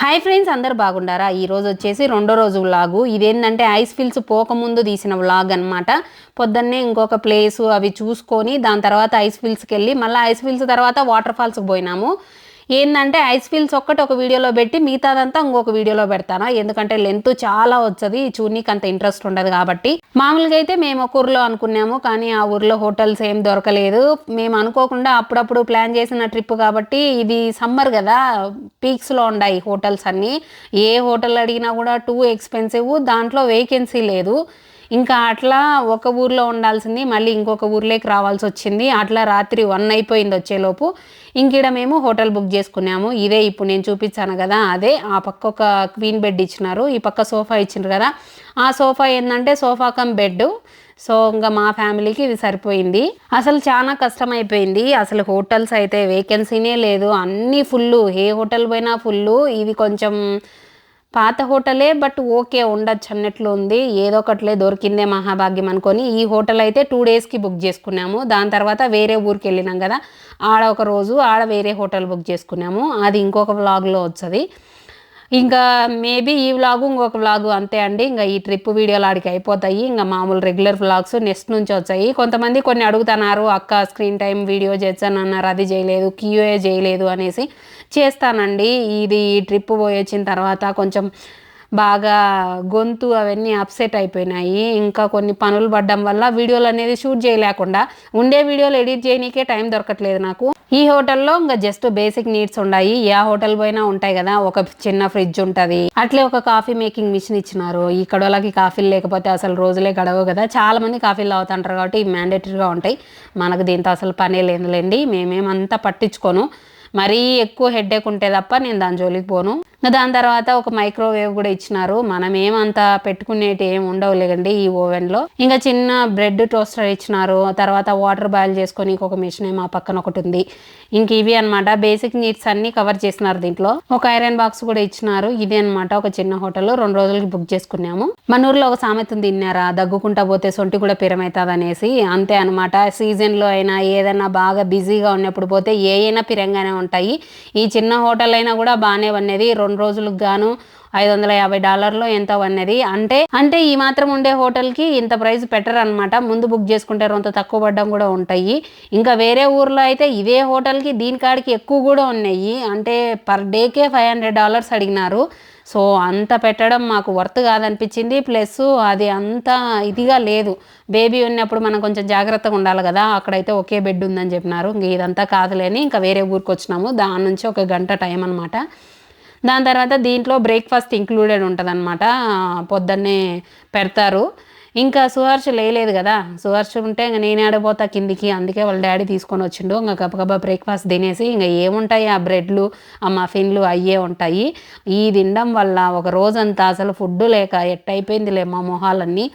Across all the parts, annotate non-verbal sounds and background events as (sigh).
Hi friends అందరు బాగుండారా? ఈరోజు వచ్చేసి రెండో రోజు వ్లాగు ఇదేంటంటే ఐస్ ఫిల్స్ పోకముందు తీసిన వ్లాగ్ అనమాట పొద్దున్నే ఇంకొక ప్లేస్ అవి చూసుకొని దాని తర్వాత ఐస్ ఫిల్స్కి వెళ్ళి మళ్ళీ ఐస్ ఫిల్స్ తర్వాత వాటర్ ఫాల్స్కి పోయినాము. ఏంటంటే ఐస్ ఫీల్స్ ఒక్కటి ఒక వీడియోలో పెట్టి మిగతాదంతా ఇంకొక వీడియోలో పెడతాను. ఎందుకంటే లెంత్ చాలా వచ్చది. చూడనీకి అంత ఇంట్రెస్ట్ ఉండదు కాబట్టి. మామూలుగా అయితే మేము ఒక ఊర్లో అనుకున్నాము. కానీ ఆ ఊర్లో హోటల్స్ ఏం దొరకలేదు. మేము అనుకోకుండా అప్పుడప్పుడు ప్లాన్ చేసిన ట్రిప్ కాబట్టి ఇది సమ్మర్ కదా. పీక్స్లో ఉన్నాయి హోటల్స్ అన్నీ. ఏ హోటల్ అడిగినా కూడా టూ ఎక్స్పెన్సివ్ దాంట్లో వేకెన్సీ లేదు. ఇంకా అట్లా ఒక ఊర్లో ఉండాల్సింది మళ్ళీ ఇంకొక ఊర్లోకి రావాల్సి వచ్చింది. అట్లా రాత్రి వన్ అయిపోయింది వచ్చేలోపు. ఇంకిడ మేము హోటల్ బుక్ చేసుకున్నాము. ఇదే ఇప్పుడు నేను చూపించాను కదా అదే. ఆ పక్క ఒక క్వీన్ బెడ్ ఇచ్చినారు. ఈ పక్క సోఫా ఇచ్చినారు కదా. ఆ సోఫా ఏంటంటే సోఫా కమ్ బెడ్ సో ఇంకా మా ఫ్యామిలీకి ఇది సరిపోయింది. అసలు చాలా కష్టం అయిపోయింది అసలు హోటల్స్ అయితే వేకెన్సీనే లేదు. అన్నీ ఫుల్ ఏ హోటల్ పోయినా ఫుల్ ఇది కొంచెం పాత హోటలే బట్ ఓకే ఉండొచ్చు అన్నట్లు ఉంది. ఏదో ఒకట్లే దొరికిందే మహాభాగ్యం అనుకొని ఈ హోటల్ అయితే టూ డేస్కి బుక్ చేసుకున్నాము. దాని తర్వాత వేరే ఊరికి వెళ్ళినాం కదా ఆడ ఒక రోజు ఆడ వేరే హోటల్ బుక్ చేసుకున్నాము. అది ఇంకొక వ్లాగ్లో వచ్చది ఇంకా మేబీ ఈ వ్లాగు ఇంకొక వ్లాగు అంతే అండి. ఇంకా ఈ ట్రిప్ వీడియోలు ఆడికి అయిపోతాయి. ఇంకా మామూలు రెగ్యులర్ వ్లాగ్స్ నెక్స్ట్ నుంచి వచ్చాయి. కొంతమంది కొన్ని అడుగుతున్నారు అక్క స్క్రీన్ టైం వీడియో చేస్తాను అన్నారు. అది చేయలేదు క్యూఏ చేయలేదు అనేసి చేస్తానండి. ఇది ట్రిప్ పోయి వచ్చిన తర్వాత కొంచెం బాగా గొంతు అవన్నీ అప్సెట్ అయిపోయినాయి. ఇంకా కొన్ని పనులు పడడం వల్ల వీడియోలు అనేది షూట్ చేయలేకుండా ఉండే వీడియోలు ఎడిట్ చేయనీకే టైం దొరకట్లేదు నాకు. ఈ హోటల్లో ఇంకా జస్ట్ బేసిక్ నీడ్స్ ఉన్నాయి ఏ హోటల్ పోయినా ఉంటాయి కదా ఒక చిన్న ఫ్రిడ్జ్ ఉంటుంది. అట్లే ఒక కాఫీ మేకింగ్ మిషన్ ఇచ్చినారు. ఇక్కడ వాళ్ళకి కాఫీలు లేకపోతే అసలు రోజులే గడవు కదా. చాలా మంది కాఫీలు తాగుతుంటారు కాబట్టి మ్యాండేటరీగా ఉంటాయి. మనకు దీంతో అసలు పనే లేదులేండి. మేమేమంతా పట్టించుకోను. మరీ ఎక్కువ హెడ్ఏక్ ఉంటే తప్ప నేను దాని జోలికి పోను. ఇంకా దాని తర్వాత ఒక మైక్రోవేవ్ కూడా ఇచ్చినారు. మనం ఏమంత పెట్టుకునేటి ఏం ఉండవులేదండి ఈ ఓవెన్లో. ఇంకా చిన్న బ్రెడ్ టోస్టర్ ఇచ్చినారు. తర్వాత వాటర్ బాయిల్ చేసుకొని ఒక మిషన్ మా పక్కన ఒకటి ఉంది. ఇంక ఇవి అనమాట బేసిక్ నీడ్స్ అన్ని కవర్ చేసినారు దీంట్లో. ఒక ఐరన్ బాక్స్ కూడా ఇచ్చినారు. ఇది అనమాట ఒక చిన్న హోటల్. రెండు రోజులకి బుక్ చేసుకున్నాము. మన ఊర్లో ఒక సామెత తిన్నారా దగ్గుకుంటా పోతే సొంటి కూడా పిరమవుతుంది అనేసి అంతే అనమాట సీజన్లో అయినా ఏదైనా బాగా బిజీగా ఉన్నప్పుడు పోతే ఏ అయినా పిరంగానే ఉంటాయి. ఈ చిన్న హోటల్ అయినా కూడా బాగానే ఉన్నది. రెండు రోజులకు గాను ఐదు వందల యాభై డాలర్లు ఎంత అన్నది అంటే అంటే ఈ మాత్రం ఉండే హోటల్కి ఇంత ప్రైస్ పెట్టరు అనమాట ముందు బుక్ చేసుకుంటే కొంత తక్కువ పడ్డం కూడా ఉంటాయి. ఇంకా వేరే ఊర్లో అయితే ఇవే హోటల్కి దీని కాడికి ఎక్కువ కూడా ఉన్నాయి. అంటే పర్ డేకే ఫైవ్ హండ్రెడ్ డాలర్స్ అడిగినారు. సో అంత పెట్టడం మాకు వర్త్ కాదనిపించింది. ప్లస్ అది అంత ఇదిగా లేదు. బేబీ ఉన్నప్పుడు మనం కొంచెం జాగ్రత్తగా ఉండాలి కదా. అక్కడైతే ఒకే బెడ్ ఉందని చెప్పినారు. ఇంక ఇదంతా కాదులేని ఇంకా వేరే ఊరికి వచ్చినాము దాని నుంచి ఒక గంట టైం అనమాట దాని తర్వాత దీంట్లో బ్రేక్ఫాస్ట్ ఇంక్లూడెడ్ ఉంటుంది అనమాట పొద్దున్నే పెడతారు. ఇంకా సుహర్ష లేలేదు కదా. సుహర్ష ఉంటే ఇంకా నేను ఆడిపోతా కిందికి. అందుకే వాళ్ళ డాడీ తీసుకొని వచ్చిండు. ఇంకా గబగబా బ్రేక్ఫాస్ట్ తినేసి ఇంకా ఏముంటాయి ఆ బ్రెడ్లు ఆ మఫిన్లు అయ్యే ఉంటాయి. ఈ తినడం వల్ల ఒక రోజంతా అసలు ఫుడ్ లేక ఎట్టయిపోయిందిలే మా మొహాలన్నీ.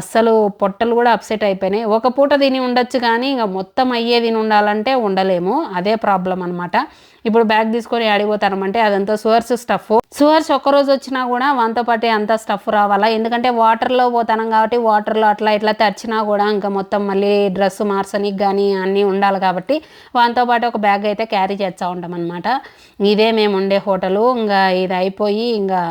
అస్సలు పొట్టలు కూడా అప్సెట్ అయిపోయినాయి. ఒక పూట తిని ఉండొచ్చు కానీ ఇంకా మొత్తం అయ్యే తిని ఉండాలంటే ఉండలేము. అదే ప్రాబ్లం అనమాట ఇప్పుడు బ్యాగ్ తీసుకొని ఆడిపోతారమంటే అదంతా సువర్స్ స్టఫ్. సువర్స్ ఒక్కరోజు వచ్చినా కూడా వంతో పాటే అంత స్టఫ్ రావాలా? ఎందుకంటే వాటర్లో పోతానం కాబట్టి వాటర్లో అట్లా ఇట్లా తెచ్చినా కూడా ఇంకా మొత్తం మళ్ళీ డ్రెస్ మార్చనికి కానీ అన్నీ ఉండాలి కాబట్టి వాటితో పాటు ఒక బ్యాగ్ అయితే క్యారీ చేస్తూ ఉంటాం అనమాట ఇదే మేము ఉండే హోటలు. ఇంకా ఇది అయిపోయి ఇంకా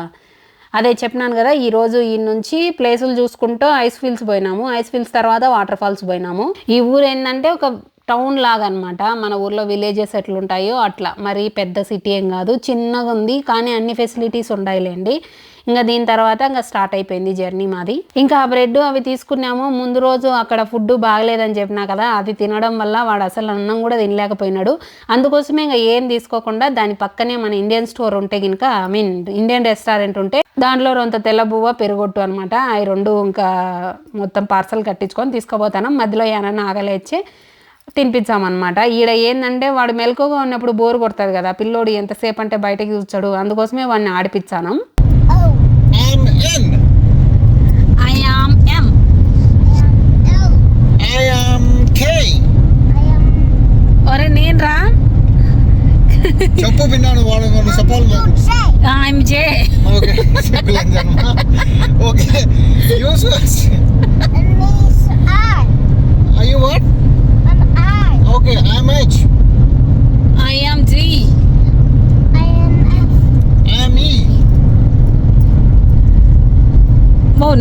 అదే చెప్పినాను కదా ఈ రోజు ఈ నుంచి ప్లేసులు చూసుకుంటూ ఐస్ ఫీల్స్ పోయినాము. ఐస్ ఫీల్స్ తర్వాత వాటర్ ఫాల్స్ పోయినాము. ఈ ఊరు ఏంటంటే ఒక టౌన్ లాగా అనమాట మన ఊర్లో విలేజెస్ ఎట్లుంటాయో అట్లా. మరి పెద్ద సిటీ ఏం కాదు చిన్నగా ఉంది కానీ అన్ని ఫెసిలిటీస్ ఉండాయిలేండి. ఇంకా దీని తర్వాత ఇంకా స్టార్ట్ అయిపోయింది జర్నీ మాది. ఇంకా ఆ బ్రెడ్ అవి తీసుకున్నాము. ముందు రోజు అక్కడ ఫుడ్ బాగలేదని చెప్పినా కదా అది తినడం వల్ల వాడు అసలు అన్నం కూడా తినలేకపోయినాడు. అందుకోసమే ఇంకా ఏం తీసుకోకుండా దాని పక్కనే మన ఇండియన్ స్టోర్ ఉంటే కనుక ఐ మీన్ ఇండియన్ రెస్టారెంట్ ఉంటే దాంట్లో రొంత తెల్లబువ్వ పెరుగొట్టు అనమాట అవి రెండు ఇంకా మొత్తం పార్సల్ కట్టించుకొని తీసుకుపోతాను. మధ్యలో ఏమైనా ఆగలేచ్చి తినిపించామన్నమాట ఈడ ఏంటంటే వాడు మెలకుగా ఉన్నప్పుడు బోర్ కొడుతుంది కదా పిల్లోడు ఎంతసేపు అంటే బయటకి చూచాడు అందుకోసమే వాడిని ఆడిపించాను oh. I'm N. I am M I am K. ఒరే నేను రా చెప్పు విన్నాను వాడు నన్ను చెప్పాలి నాకు ఐఎమ్ జే ఓకే (laughs) చెప్పలేదు జన్మ okay useless Are you what? Okay, I'm H. I am G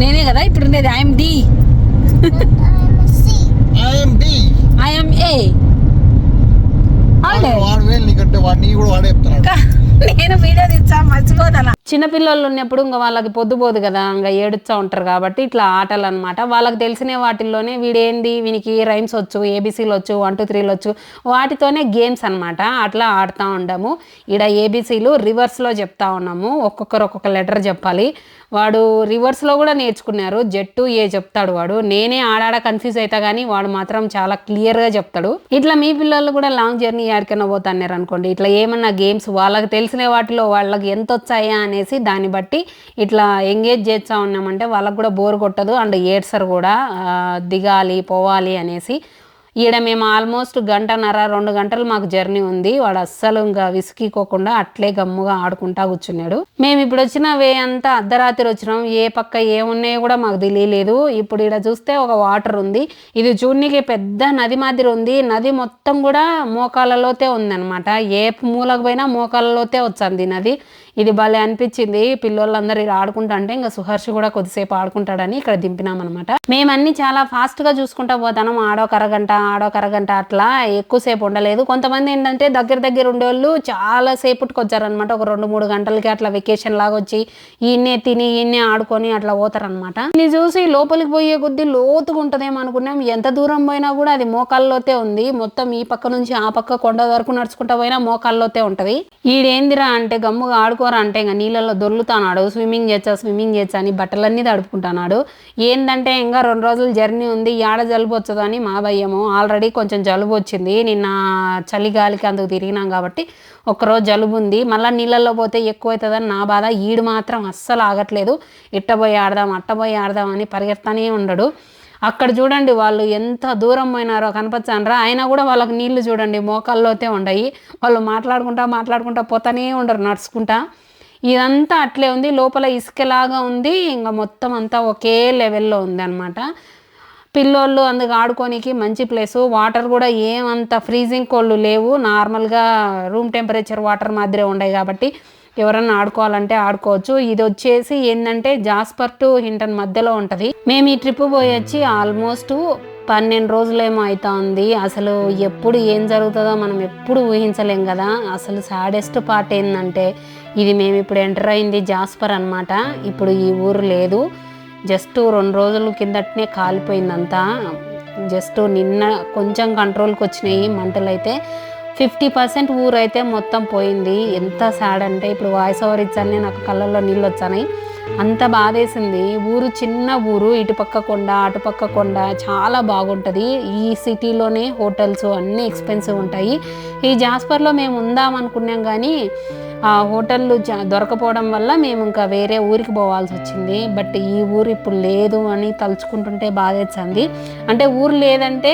నేనే కదా ఇప్పుడు ఉండేది. I'm the I'm the I'm a నేను వీడియో మర్చిపోతాను? చిన్నపిల్లలు ఉన్నప్పుడు ఇంకా వాళ్ళకి పొద్దుపోదు కదా ఇంకా ఏడుస్తూ ఉంటారు కాబట్టి ఇట్లా ఆటలు అనమాట వాళ్ళకి తెలిసిన వాటిల్లోనే వీడేంది వీనికి రైమ్స్ వచ్చు ఏబీసీలు వచ్చు వన్ టూ త్రీలు వచ్చు వాటితోనే గేమ్స్ అన్నమాట. అట్లా ఆడుతూ ఉంటాము ఈడ ఏబీసీలు రివర్స్లో చెప్తా ఉన్నాము. ఒక్కొక్కరు ఒక్కొక్క లెటర్ చెప్పాలి. వాడు రివర్స్లో కూడా నేర్చుకున్నారు. జట్టు ఏ చెప్తాడు వాడు. నేనే ఆడాడ కన్ఫ్యూజ్ అవుతా కానీ వాడు మాత్రం చాలా క్లియర్గా చెప్తాడు. ఇట్లా మీ పిల్లలు కూడా లాంగ్ జర్నీ ఎక్కడికైనా పోతున్నారు అనుకోండి. ఇట్లా ఏమన్నా గేమ్స్ వాళ్ళకి తెలిసిన వాటిలో వాళ్ళకి ఎంత వచ్చాయా అనేసి దాన్ని బట్టి ఇట్లా ఎంగేజ్ చేస్తా ఉన్నామంటే వాళ్ళకి కూడా బోర్ కొట్టదు. అండ్ ఏడ్సర్ కూడా. దిగాలి పోవాలి అనేసి ఈడ మేము ఆల్మోస్ట్ గంటన్నర రెండు గంటలు మాకు జర్నీ ఉంది. వాడు అస్సలు ఇంకా విసిగికోకుండా అట్లే గమ్ముగా ఆడుకుంటా కూర్చున్నాడు. మేము ఇప్పుడు వచ్చిన వే అంతా అర్ధరాత్రి వచ్చినాం. ఏ పక్క ఏమున్నాయో కూడా మాకు తెలియలేదు. ఇప్పుడు ఇక్కడ చూస్తే ఒక వాటర్ ఉంది. ఇది చూడనికి పెద్ద నది మాదిరి ఉంది. నది మొత్తం కూడా మోకాలలోతే ఉందన్నమాట. ఏ మూలకు పోయినా మోకాలలోతే వచ్చింది నది. ఇది భలే అనిపించింది. పిల్లోళ్ళందరూ ఇలా ఆడుకుంటా అంటే ఇంకా సుహర్షి కూడా కొద్దిసేపు ఆడుకుంటాడని ఇక్కడ దింపినాం అనమాట మేమన్నీ చాలా ఫాస్ట్గా చూసుకుంటా పోతాను ఆడో అరగంట ఆడో అరగంట అట్లా ఎక్కువసేపు ఉండలేదు. కొంతమంది ఏంటంటే దగ్గర దగ్గర ఉండేవాళ్ళు చాలా సేపటికి వచ్చారనమాట ఒక రెండు మూడు గంటలకి అట్లా వెకేషన్ లాగా వచ్చి ఈయన్నే తిని ఈయన్నే ఆడుకొని అట్లా పోతారనమాట ఇది చూసి లోపలికి పోయే కొద్దీ లోతుగా ఉంటుందేమో అనుకున్నాం. ఎంత దూరం పోయినా కూడా అది మోకాల్లోతే ఉంది. మొత్తం ఈ పక్క నుంచి ఆ పక్క కొండ వరకు నడుచుకుంటా పోయినా మోకాల్లోతే ఉంటది. ఈడేందిరా అంటే గమ్ముగా ఆడుకోరా అంటే ఇంకా నీళ్ళలో దొర్లుతానాడు. స్విమ్మింగ్ చేచ్చా స్విమ్మింగ్ చేచ్చా అని బట్టలన్నీ తడుపుకుంటున్నాడు ఏంటంటే ఇంకా రెండు రోజులు జర్నీ ఉంది. ఏడ జలుబు వచ్చదని మా భయము. ఆల్రెడీ కొంచెం జలుబు వచ్చింది. నిన్న చలిగాలికి అందుకు తిరిగినాం కాబట్టి ఒక్కరోజు జలుబు ఉంది. మళ్ళీ నీళ్ళల్లో పోతే ఎక్కువ అవుతుందని నా బాధ. ఈడు మాత్రం అస్సలు ఆగట్లేదు. ఇట్టబోయి ఆడదాం అట్టబోయి ఆడదాం అని పరిగెత్తానే ఉండడు. అక్కడ చూడండి వాళ్ళు ఎంత దూరం పోయినారో కనపచ్చానరా. అయినా కూడా వాళ్ళకి నీళ్ళు చూడండి మోకాల్లోతే ఉండయి. వాళ్ళు మాట్లాడుకుంటా మాట్లాడుకుంటా పోతానే ఉండరు నడుచుకుంటా. ఇదంతా అట్లే ఉంది. లోపల ఇసుకలాగా ఉంది. ఇంకా మొత్తం అంతా ఒకే లెవెల్లో ఉంది అనమాట పిల్లోళ్ళు అందుకు ఆడుకోనికి మంచి ప్లేసు. వాటర్ కూడా ఏమంత ఫ్రీజింగ్ కోళ్ళు లేవు. నార్మల్గా రూమ్ టెంపరేచర్ వాటర్ మాదిరే ఉన్నాయి కాబట్టి ఎవరన్నా ఆడుకోవాలంటే ఆడుకోవచ్చు. ఇది వచ్చేసి ఏంటంటే జాస్పర్ టు హింటన్ మధ్యలో ఉంటుంది. మేము ఈ ట్రిప్ పోయి వచ్చి ఆల్మోస్ట్ పన్నెండు రోజులేమో అవుతా ఉంది అసలు ఎప్పుడు ఏం జరుగుతుందో మనం ఎప్పుడు ఊహించలేం కదా. అసలు సాడెస్ట్ పార్ట్ ఏంటంటే ఇది మేము ఇప్పుడు ఎంటర్ అయింది జాస్పర్ అన్నమాట. ఇప్పుడు ఈ ఊరు లేదు. జస్ట్ రెండు రోజుల కిందటనే కాలిపోయిందంతా. జస్ట్ నిన్న కొంచెం కంట్రోల్కి వచ్చినాయి మంటలు అయితే ఫిఫ్టీ పర్సెంట్ ఊరైతే మొత్తం పోయింది. ఎంత సాడ్ అంటే ఇప్పుడు వాయిస్ ఓవర్ ఇచ్చానే నాకు కళ్ళల్లో నీళ్ళు వచ్చాయి అంత బాధేసింది. ఊరు చిన్న ఊరు ఇటుపక్క కొండ అటుపక్క కొండ చాలా బాగుంటుంది. ఈ సిటీలోనే హోటల్స్ అన్నీ ఎక్స్పెన్సివ్ ఉంటాయి. ఈ జాస్పర్లో మేము ఉందాం అనుకున్నాం కానీ ఆ హోటళ్ళు దొరకపోవడం వల్ల మేము ఇంకా వేరే ఊరికి పోవాల్సి వచ్చింది. బట్ ఈ ఊరు ఇప్పుడు లేదు అని తలుచుకుంటుంటే బాధేసింది అంటే ఊరు లేదంటే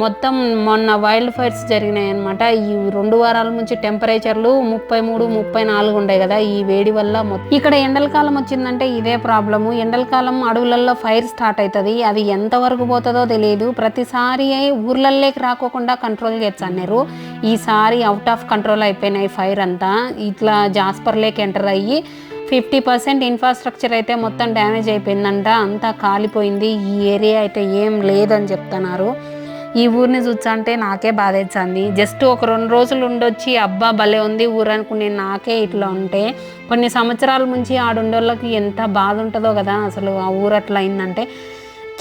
మొత్తం మొన్న వైల్డ్ ఫైర్స్ జరిగినాయి అనమాట ఈ రెండు వారాల నుంచి టెంపరేచర్లు ముప్పై మూడు ముప్పై నాలుగు ఉండే కదా ఈ వేడి వల్ల మొత్తం. ఇక్కడ ఎండల కాలం వచ్చిందంటే ఇదే ప్రాబ్లము. ఎండల కాలం అడవులలో ఫైర్ స్టార్ట్ అవుతుంది అది ఎంతవరకు పోతుందో తెలియదు. ప్రతిసారి ఊర్లలోకి రాకోకుండా కంట్రోల్ చేస్తున్నారు. ఈసారి అవుట్ ఆఫ్ కంట్రోల్ అయిపోయినాయి ఫైర్ అంతా. ఇట్లా జాస్పర్ లేక్ ఎంటర్ అయ్యి ఫిఫ్టీ పర్సెంట్ ఇన్ఫ్రాస్ట్రక్చర్ అయితే మొత్తం డ్యామేజ్ అయిపోయిందంట. అంతా కాలిపోయింది. ఈ ఏరియా అయితే ఏం లేదని చెప్తున్నారు. ఈ ఊరిని చూసంటే నాకే బాధేస్తుంది. జస్ట్ ఒక రెండు రోజులు ఉండొచ్చి అబ్బా భలే ఉంది ఊరు అనుకునే నాకే ఇట్లా ఉంటే కొన్ని సంవత్సరాల నుంచి ఆడుండోళ్ళకి ఎంత బాధ ఉంటుందో కదా అసలు ఆ ఊరు అట్లా అయిందంటే.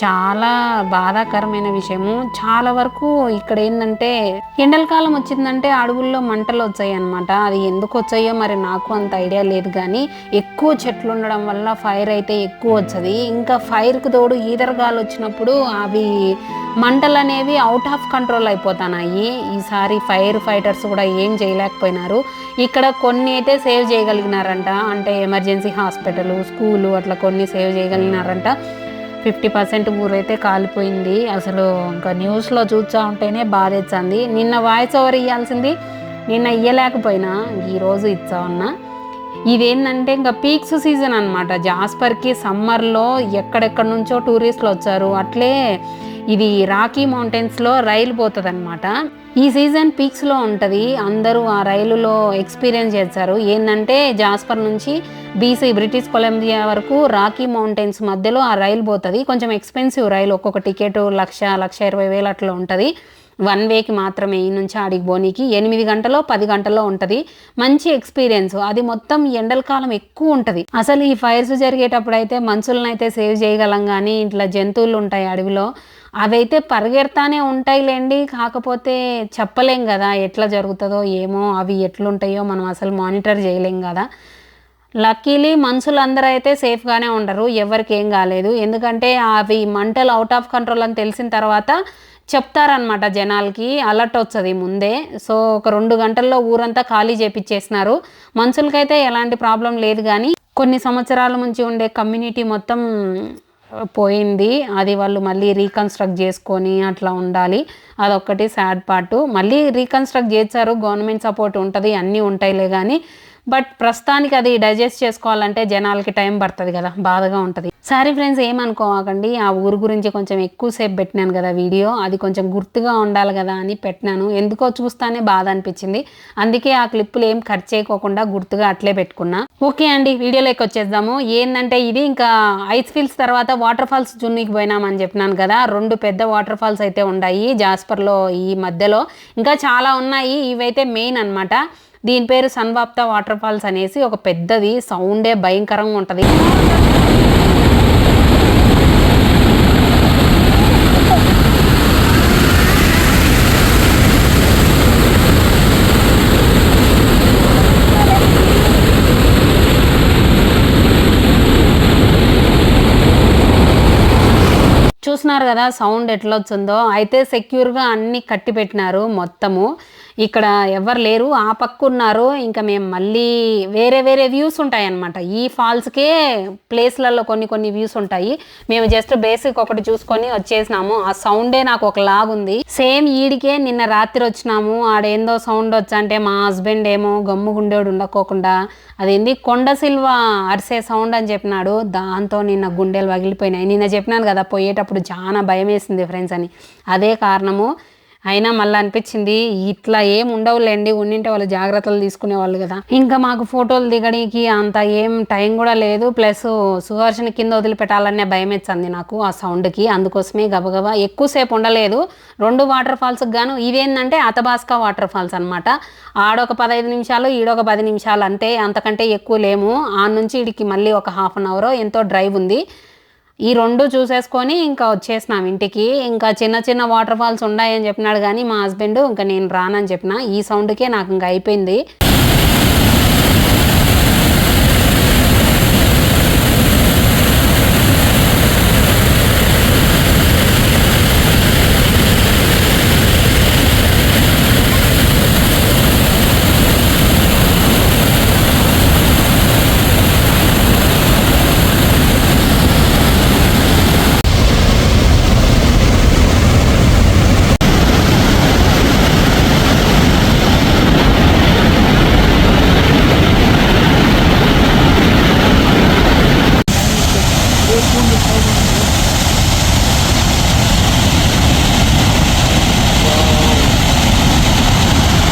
చాలా బాధాకరమైన విషయము. చాలా వరకు ఇక్కడ ఏంటంటే ఎండల కాలం వచ్చిందంటే అడవుల్లో మంటలు వచ్చాయి అనమాట అది ఎందుకు వచ్చాయో మరి నాకు అంత ఐడియా లేదు కానీ ఎక్కువ చెట్లు ఉండడం వల్ల ఫైర్ అయితే ఎక్కువ వచ్చది. ఇంకా ఫైర్కి తోడు ఈదరగాలు వచ్చినప్పుడు అవి మంటలు అనేవి అవుట్ ఆఫ్ కంట్రోల్ అయిపోతున్నాయి ఈసారి ఫైర్ ఫైటర్స్ కూడా ఏం చేయలేకపోయినారు. ఇక్కడ కొన్ని అయితే సేవ్ చేయగలిగినారంట. అంటే ఎమర్జెన్సీ హాస్పిటల్ స్కూలు అట్లా కొన్ని సేవ్ చేయగలిగినారంట. ఫిఫ్టీ పర్సెంట్ ఊరైతే కాలిపోయింది. అసలు ఇంకా న్యూస్లో చూచా ఉంటేనే బాధేస్తుంది నిన్న వాయిస్ ఓవర్ ఇవ్వాల్సింది నిన్న ఇయ్యలేకపోయినా ఈరోజు ఇచ్చా ఉన్నా. ఇదేంటంటే ఇంకా పీక్స్ సీజన్ అనమాట జాస్పర్కి సమ్మర్లో ఎక్కడెక్కడి నుంచో టూరిస్టులు వచ్చారు. అట్లే ఇది రాకీ మౌంటైన్స్లో రైలు పోతుంది అనమాట ఈ సీజన్ పీక్స్లో ఉంటుంది. అందరూ ఆ రైలులో ఎక్స్పీరియన్స్ చేస్తారు. ఏంటంటే జాస్పర్ నుంచి బీసీ బ్రిటిష్ కొలంబియా వరకు రాకీ మౌంటైన్స్ మధ్యలో ఆ రైలు పోతుంది. కొంచెం ఎక్స్పెన్సివ్ రైలు ఒక్కొక్క టికెట్ లక్ష లక్ష ఇరవై వేలు అట్లా ఉంటుంది. వన్ వేకి మాత్రమే ఈ నుంచి ఆడికి పోనీకి ఎనిమిది గంటలో పది గంటల్లో ఉంటుంది. మంచి ఎక్స్పీరియన్స్. అది మొత్తం ఎండల కాలం ఎక్కువ ఉంటుంది. అసలు ఈ ఫైర్స్ జరిగేటప్పుడు అయితే మనుషులను అయితే సేవ్ చేయగలం కానీ ఇట్లా జంతువులు ఉంటాయి అడవిలో. అవైతే పరిగెడతానే ఉంటాయిలేండి. కాకపోతే చెప్పలేం కదా ఎట్లా జరుగుతుందో ఏమో అవి ఎట్లుంటాయో మనం అసలు మానిటర్ చేయలేం కదా. లక్కీలీ మనుషులు అందరూ అయితే సేఫ్గానే ఉండరు ఎవరికి ఏం కాలేదు. ఎందుకంటే అవి మంటలు అవుట్ ఆఫ్ కంట్రోల్ అని తెలిసిన తర్వాత చెప్తారనమాట జనాలకి అలర్ట్ వస్తుంది ముందే. సో ఒక రెండు గంటల్లో ఊరంతా ఖాళీ చేపించేసినారు మనుషులకైతే ఎలాంటి ప్రాబ్లం లేదు కానీ కొన్ని సంవత్సరాల నుంచి ఉండే కమ్యూనిటీ మొత్తం పోయింది. అది వాళ్ళు మళ్ళీ రీకన్స్ట్రక్ట్ చేసుకొని అట్లా ఉండాలి. అదొక్కటి సాడ్ పార్ట్ మళ్ళీ రీకన్స్ట్రక్ట్ చేశారు గవర్నమెంట్ సపోర్ట్ ఉంటుంది అన్నీ ఉంటాయిలే కానీ బట్ ప్రస్తుతానికి అది డైజెస్ట్ చేసుకోవాలంటే జనాలకి టైం పడుతుంది కదా బాధగా ఉంటుంది. సారీ ఫ్రెండ్స్ ఏమనుకోకండి ఆ ఊరు గురించి కొంచెం ఎక్కువసేపు పెట్టినాను కదా వీడియో. అది కొంచెం గుర్తుగా ఉండాలి కదా అని పెట్టినాను. ఎందుకో చూస్తానే బాధ అనిపించింది. అందుకే ఆ క్లిప్పులు ఏం కట్ చేయకోకుండా గుర్తుగా అట్లే పెట్టుకున్నా. ఓకే అండి వీడియోలోకి వచ్చేద్దాము. ఏంటంటే ఇది ఇంకా ఐస్ ఫీల్స్ తర్వాత వాటర్ ఫాల్స్ జున్నీకి పోయినామని చెప్పినాను కదా. రెండు పెద్ద వాటర్ ఫాల్స్ అయితే ఉన్నాయి జాస్పర్లో ఈ మధ్యలో. ఇంకా చాలా ఉన్నాయి. ఇవైతే మెయిన్ అన్నమాట. దీని పేరు సన్వాప్త వాటర్ ఫాల్స్ అనేసి ఒక పెద్దది. సౌండే భయంకరంగా ఉంటుంది. చూస్తున్నారు కదా సౌండ్ ఎట్లా వచ్చిందో అయితే సెక్యూర్గా అన్ని కట్టి పెట్టినారు మొత్తము. ఇక్కడ ఎవరు లేరు ఆ పక్క ఉన్నారు. ఇంకా మేము మళ్ళీ వేరే వేరే వ్యూస్ ఉంటాయి అన్నమాట ఈ ఫాల్స్కే ప్లేస్లలో కొన్ని కొన్ని వ్యూస్ ఉంటాయి. మేము జస్ట్ బేసిక్ ఒకటి చూసుకొని వచ్చేసినాము. ఆ సౌండే నాకు ఒక లాగుంది సేమ్ ఈడికే నిన్న రాత్రి వచ్చినాము. ఆడేందో సౌండ్ వచ్చంటే మా హస్బెండ్ ఏమో గమ్ముగుండేడు ఉండకోకుండా అదేంది కొండ సిల్వ అరిసే సౌండ్ అని చెప్పినాడు. దాంతో నిన్న గుండెలు పగిలిపోయినాయి నిన్న చెప్పినాను కదా పోయేటప్పుడు చాలా భయం వేసింది ఫ్రెండ్స్ అని. అదే కారణము అయినా మళ్ళీ అనిపించింది ఇట్లా ఏం ఉండవులేండి ఉండింటే వాళ్ళు జాగ్రత్తలు తీసుకునేవాళ్ళు కదా. ఇంకా మాకు ఫోటోలు దిగడానికి అంత ఏం టైం కూడా లేదు ప్లస్ సుదర్శన కింద వదిలిపెట్టాలనే భయం వేస్తుంది నాకు ఆ సౌండ్కి అందుకోసమే గబగబా ఎక్కువసేపు ఉండలేదు. రెండు వాటర్ ఫాల్స్కి గాను ఇదేంటంటే అతబాస్కా వాటర్ ఫాల్స్ అనమాట ఆడొక పదహైదు నిమిషాలు ఈడొక పది నిమిషాలు అంతే. అంతకంటే ఎక్కువ లేము. ఆ నుంచి ఇడికి మళ్ళీ ఒక హాఫ్ అన్ అవర్ ఎంతో డ్రైవ్ ఉంది. ఈ రెండు చూసేసుకొని ఇంకా వచ్చేసినాం ఇంటికి. ఇంకా చిన్న చిన్న వాటర్ ఫాల్స్ ఉన్నాయని చెప్పినాడు కానీ మా హస్బెండ్ ఇంకా నేను రానని చెప్పిన. ఈ సౌండ్కే నాకు ఇంకా అయిపోయింది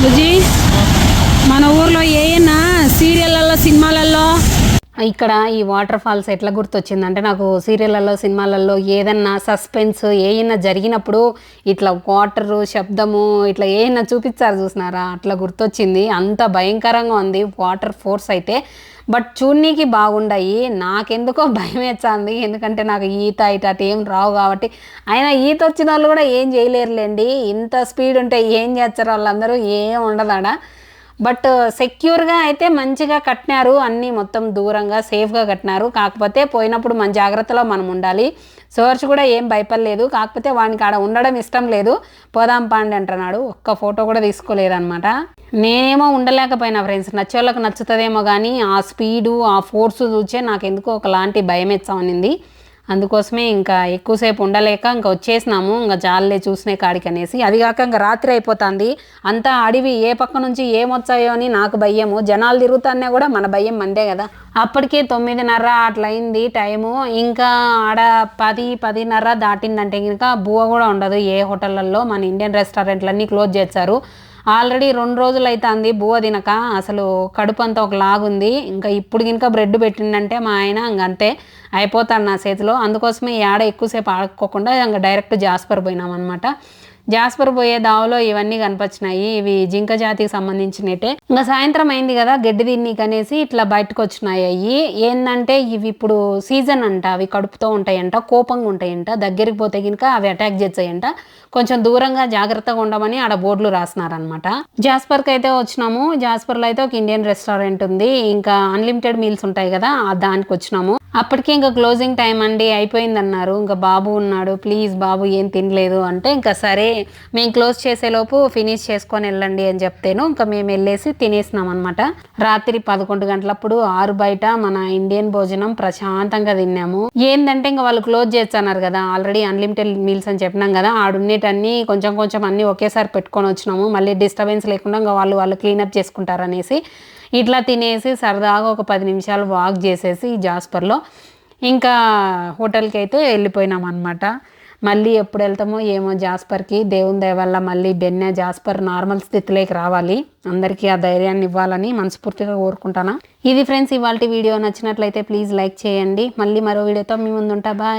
బుజీ మన ఊర్లో ఏయన్నా సీరియళ్ళల్లో సినిమాలలో ఇక్కడ ఈ వాటర్ ఫాల్స్ ఎట్లా గుర్తొచ్చిందంటే నాకు సీరియళ్ళల్లో సినిమాలలో ఏదన్నా సస్పెన్స్ ఏదన్నా జరిగినప్పుడు ఇట్లా వాటర్ శబ్దము ఇట్లా ఏదన్నా చూపించారు చూసినారా? అట్లా గుర్తొచ్చింది. అంత భయంకరంగా ఉంది వాటర్ ఫోర్స్ అయితే. బట్ చూడనీకి బాగుండాయి. నాకెందుకో (laughs) భయం వేస్తుంది ఎందుకంటే నాకు ఈత ఇట ఏం రావు కాబట్టి. అయినా ఈత వచ్చిన వాళ్ళు కూడా ఏం చేయలేరులేండి. ఇంత స్పీడ్ ఉంటే ఏం చేస్తారు? వాళ్ళందరూ ఏం ఉండదాడా? బట్ uh, సెక్యూర్గా అయితే మంచిగా కట్టినారు. అన్నీ మొత్తం దూరంగా సేఫ్గా కట్టినారు. కాకపోతే పోయినప్పుడు మన జాగ్రత్తలో మనం ఉండాలి. సోర్స్ కూడా ఏం భయపడలేదు. కాకపోతే వానికి ఆడ ఉండడం ఇష్టం లేదు. పోదాం పాండి అంటున్నాడు. ఒక్క ఫోటో కూడా తీసుకోలేదన్నమాట. నేనేమో ఉండలేకపోయినా ఫ్రెండ్స్ నచ్చేవాళ్ళకి నచ్చుతుందేమో కానీ ఆ స్పీడు ఆ ఫోర్స్ చూచే నాకు ఎందుకో ఒకలాంటి భయం ఎచ్చామనింది అందుకోసమే ఇంకా ఎక్కువసేపు ఉండలేక ఇంకా వచ్చేసినాము. ఇంకా జాలే చూసినే కాడికి అనేసి. అది కాక ఇంకా రాత్రి అయిపోతుంది. అంతా అడవి ఏ పక్క నుంచి ఏమొచ్చాయో అని నాకు భయము. జనాలు తిరుగుతానే కూడా మన భయం మందే కదా. అప్పటికే తొమ్మిదిన్నర అట్లయింది టైము. ఇంకా ఆడ పది పదిన్నర దాటిందంటే కనుక బువ్వ కూడా ఉండదు. ఏ హోటళ్ళల్లో మన ఇండియన్ రెస్టారెంట్లన్నీ క్లోజ్ చేశారు. ఆల్రెడీ రెండు రోజులు అవుతుంది బువ్వ తినక. అసలు కడుపు అంతా ఒక లాగుంది ఇంకా ఇప్పుడు ఇంకా బ్రెడ్ పెట్టిండంటే మా ఆయన ఇంక అంతే అయిపోతాడు నా చేతిలో. అందుకోసమే ఏడ ఆడ ఎక్కువసేపు ఆడుకోకుండా ఇంకా డైరెక్ట్ జాస్పర్ పోయినామన్నమాట. జాస్పర్ పోయే దావలో ఇవన్నీ కనిపించినాయి ఇవి జింక జాతికి సంబంధించినట్టే. ఇంకా సాయంత్రం అయింది కదా గడ్డి దీన్ని అనేసి ఇట్లా బయటకు వచ్చినాయి అవి ఏంటంటే ఇవి ఇప్పుడు సీజన్ అంట అవి కడుపుతో ఉంటాయంట కోపంగా ఉంటాయంట. దగ్గరికి పోతే కనుక అవి అటాక్ చేస్తాయంట కొంచెం దూరంగా జాగ్రత్తగా ఉండమని ఆడ బోర్డులు రాసినారనమాట జాస్పర్కి అయితే వచ్చినాము. జాస్పర్లో అయితే ఒక ఇండియన్ రెస్టారెంట్ ఉంది. ఇంకా అన్లిమిటెడ్ మీల్స్ ఉంటాయి కదా ఆ దానికి వచ్చినాము. అప్పటికే ఇంకా క్లోజింగ్ టైం అండి అయిపోయిందన్నారు. ఇంకా బాబు ఉన్నాడు. ప్లీజ్ బాబు ఏం తినలేదు అంటే ఇంకా సరే మేము క్లోజ్ చేసేలోపు ఫినిష్ చేసుకొని వెళ్ళండి అని చెప్తేను ఇంకా మేము వెళ్ళేసి తినేసినాం అనమాట రాత్రి పదకొండు గంటలప్పుడు ఆరు బయట మన ఇండియన్ భోజనం ప్రశాంతంగా తిన్నాము. ఏంటంటే ఇంకా వాళ్ళు క్లోజ్ చేస్తున్నారు కదా ఆల్రెడీ అన్లిమిటెడ్ మీల్స్ అని చెప్పినాం కదా ఆడున్నేటన్నీ కొంచెం కొంచెం అన్నీ ఒకేసారి పెట్టుకొని వచ్చినాము. మళ్ళీ డిస్టర్బెన్స్ లేకుండా ఇంకా వాళ్ళు వాళ్ళు క్లీనప్ చేసుకుంటారనేసి ఇట్లా తినేసి సరదాగా ఒక పది నిమిషాలు వాక్ చేసేసి జాస్పర్లో ఇంకా హోటల్కి అయితే వెళ్ళిపోయినాం అనమాట మళ్ళీ ఎప్పుడు వెళ్తామో ఏమో జాస్పర్కి దేవుని దయ వల్ల మళ్ళీ బెన్నె జాస్పర్ నార్మల్ స్థితిలోకి రావాలి. అందరికీ ఆ ధైర్యాన్ని ఇవ్వాలని మనస్ఫూర్తిగా కోరుకుంటాను. ఇది ఫ్రెండ్స్ ఇవాళ వీడియో. నచ్చినట్లయితే ప్లీజ్ లైక్ చేయండి. మళ్ళీ మరో వీడియోతో మీ ముందుంటా. బాయ్.